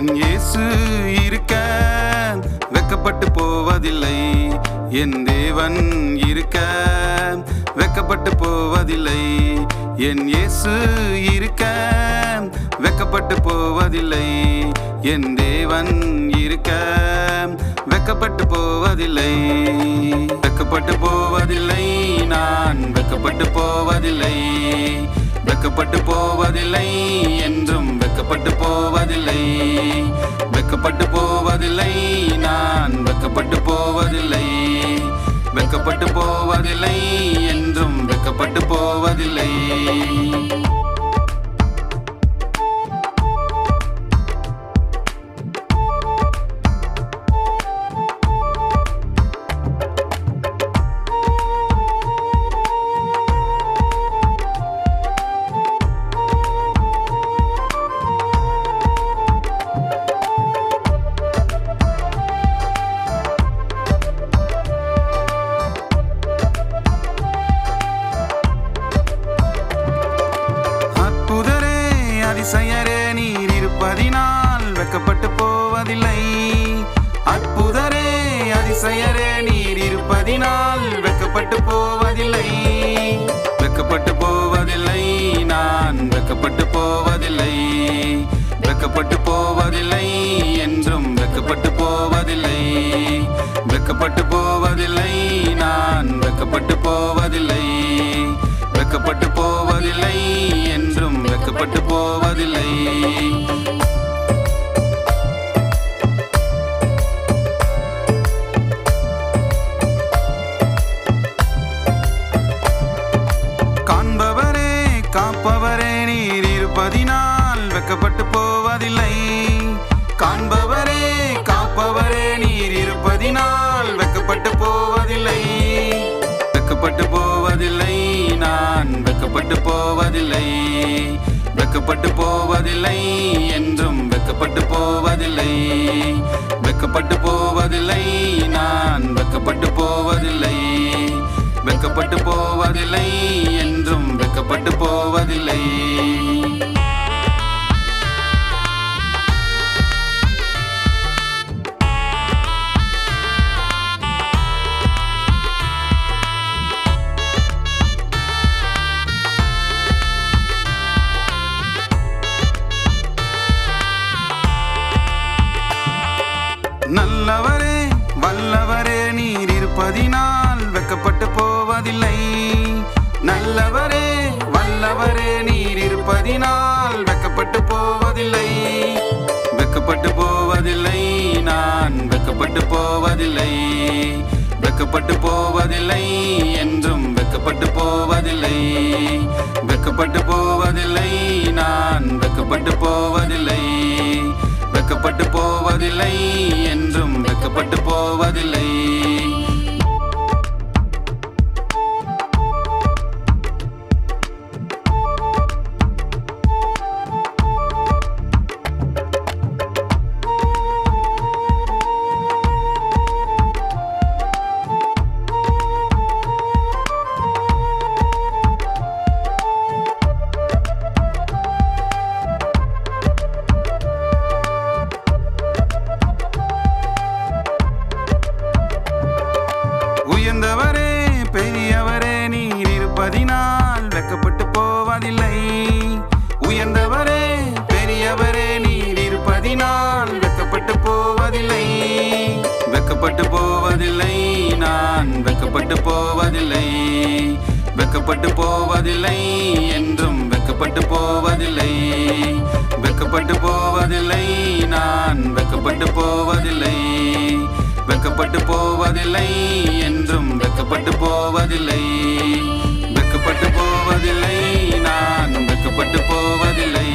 என் இயேசு இருக்க. வெக்கப்பட்டு போவதில்லை. என் தேவன் இருக்க. வெக்கப்பட்டு போவதில்லை. என் இயேசு இருக்க. வெக்கப்பட்டு போவதில்லை. என் தேவன் இருக்க. வெக்கப்பட்டு போவதில்லை. வெக்கப்பட்டு போவதில்லை. நான் வெக்கப்பட்டு போவதில்லை. வெக்கப்பட்டு போவதில்லை. என்று போவதில்லை. வெக்கப்பட்டு போவதில்லை. நான் வெக்கப்பட்டு போவதில்லை. வெக்கப்பட்டு போவதில்லை. என்றும் வெக்கப்பட்டு போவதில்லை. அதிசயரே நீர் இருப்பதினால் வெக்கப்பட்டு போவதில்லை. வெக்கப்பட்டு போவதில்லை காப்பவரே நீர் இருப்பதினால் வெக்கப்பட்டு போவதில்லை. காண்பவரே காப்பவரே நீர் இருப்பதினால் வெக்கப்பட்டு போவதில்லை. வெக்கப்பட்டு போவதில்லை நான் வெக்கப்பட்டு போவதில்லை. வெக்கப்பட்டு போவதில்லை என்றும் வெக்கப்பட்டு போவதில்லை. வெக்கப்பட்டு போவதில்லை நான் வெக்கப்பட்டு போவதில்லை. வெக்கப்பட்டு போவதில்லை என்றும் போவதில்லை. நல்லவரே வல்லவரே நீர் இருப்பதினால் வெக்கப்பட்டு போவதில்லை. வெக்கப்பட்டு போவதில்லை. வெக்கப்பட்டு போவதில்லை என்றும் வெக்கப்பட்டு போவதில்லை. வெக்கப்பட்டு போவதில்லை நான் வெக்கப்பட்டு போவதில்லை. வெக்கப்பட்டு போவதில்லை என்றும் வெக்கப்பட்டு போவதில்லை. வெக்கப்பட்டு போவதில்லை நான் வெக்கப்பட்டு போவதில்லை வெக்கப்பட்டு போவதில்லை என்றும் வெக்கப்பட்டு போவதில்லை வெக்கப்பட்டு போவதில்லை நான் வெக்கப்பட்டு போவதில்லை வெக்கப்பட்டு போவதில்லை என்றும் வெக்கப்பட்டு போவதில்லை வெக்கப்பட்டு போவதில்லை நான் வெக்கப்பட்டு போவதில்லை